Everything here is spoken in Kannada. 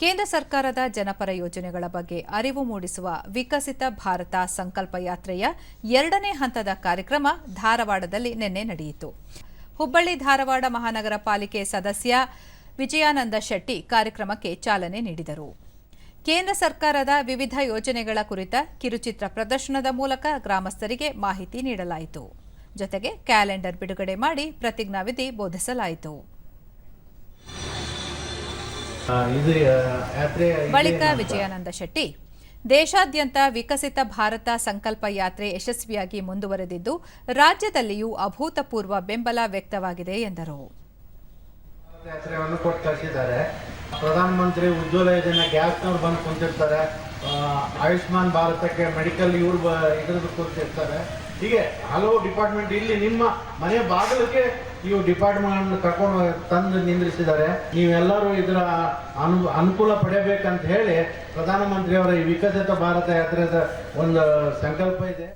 ಕೇಂದ್ರ ಸರ್ಕಾರದ ಜನಪರ ಯೋಜನೆಗಳ ಬಗ್ಗೆ ಅರಿವು ಮೂಡಿಸುವ ವಿಕಸಿತ ಭಾರತ ಸಂಕಲ್ಪ ಯಾತ್ರೆಯ ಎರಡನೇ ಹಂತದ ಕಾರ್ಯಕ್ರಮ ಧಾರವಾಡದಲ್ಲಿ ನಿನ್ನೆ ನಡೆಯಿತು. ಹುಬ್ಬಳ್ಳಿ ಧಾರವಾಡ ಮಹಾನಗರ ಪಾಲಿಕೆ ಸದಸ್ಯ ವಿಜಯಾನಂದ ಶೆಟ್ಟಿ ಕಾರ್ಯಕ್ರಮಕ್ಕೆ ಚಾಲನೆ ನೀಡಿದರು. ಕೇಂದ್ರ ಸರ್ಕಾರದ ವಿವಿಧ ಯೋಜನೆಗಳ ಕುರಿತ ಕಿರುಚಿತ್ರ ಪ್ರದರ್ಶನದ ಮೂಲಕ ಗ್ರಾಮಸ್ಥರಿಗೆ ಮಾಹಿತಿ ನೀಡಲಾಯಿತು. ಜೊತೆಗೆ ಕ್ಯಾಲೆಂಡರ್ ಬಿಡುಗಡೆ ಮಾಡಿ ಪ್ರತಿಜ್ಞಾವಿಧಿ ಬೋಧಿಸಲಾಯಿತು. ಬಳಿಕ? ವಿಜಯಾನಂದ ಶೆಟ್ಟಿ. ದೇಶಾದ್ಯಂತ ವಿಕಸಿತ ಭಾರತ ಸಂಕಲ್ಪ ಯಾತ್ರೆ ಯಶಸ್ವಿಯಾಗಿ ಮುಂದುವರೆದಿದ್ದು ರಾಜ್ಯದಲ್ಲಿಯೂ ಅಭೂತಪೂರ್ವ ಬೆಂಬಲ ವ್ಯಕ್ತವಾಗಿದೆ ಎಂದರು. ಯಾತ್ರೆಯನ್ನು ಕೊಟ್ಟು ಕಳಿಸಿದ್ದಾರೆ ಪ್ರಧಾನಮಂತ್ರಿ ಉಜ್ವಲ ಯೋಜನೆ ಗ್ಯಾಸ್ನವ್ರು ಬಂದು ಕುಂತಿರ್ತಾರೆ. ಆಯುಷ್ಮಾನ್ ಭಾರತಕ್ಕೆ ಮೆಡಿಕಲ್ ಇವ್ರು ಇದ್ರದ್ದು ಕುಂತಿರ್ತಾರೆ. ಹೀಗೆ ಹಲವು ಡಿಪಾರ್ಟ್ಮೆಂಟ್ ಇಲ್ಲಿ ನಿಮ್ಮ ಮನೆ ಬಾಗಿಲಕ್ಕೆ ಇವು ಡಿಪಾರ್ಟ್ಮೆಂಟ್ ಕರ್ಕೊಂಡು ತಂದು ನಿಂದ್ರಿಸಿದ್ದಾರೆ. ನೀವೆಲ್ಲರೂ ಇದರ ಅನು, ಅನುಕೂಲ ಪಡೆಯಬೇಕಂತ ಹೇಳಿ ಪ್ರಧಾನಮಂತ್ರಿಯವರ ಈ ವಿಕಸಿತ ಭಾರತ ಯಾತ್ರೆದ ಒಂದು ಸಂಕಲ್ಪ ಇದೆ.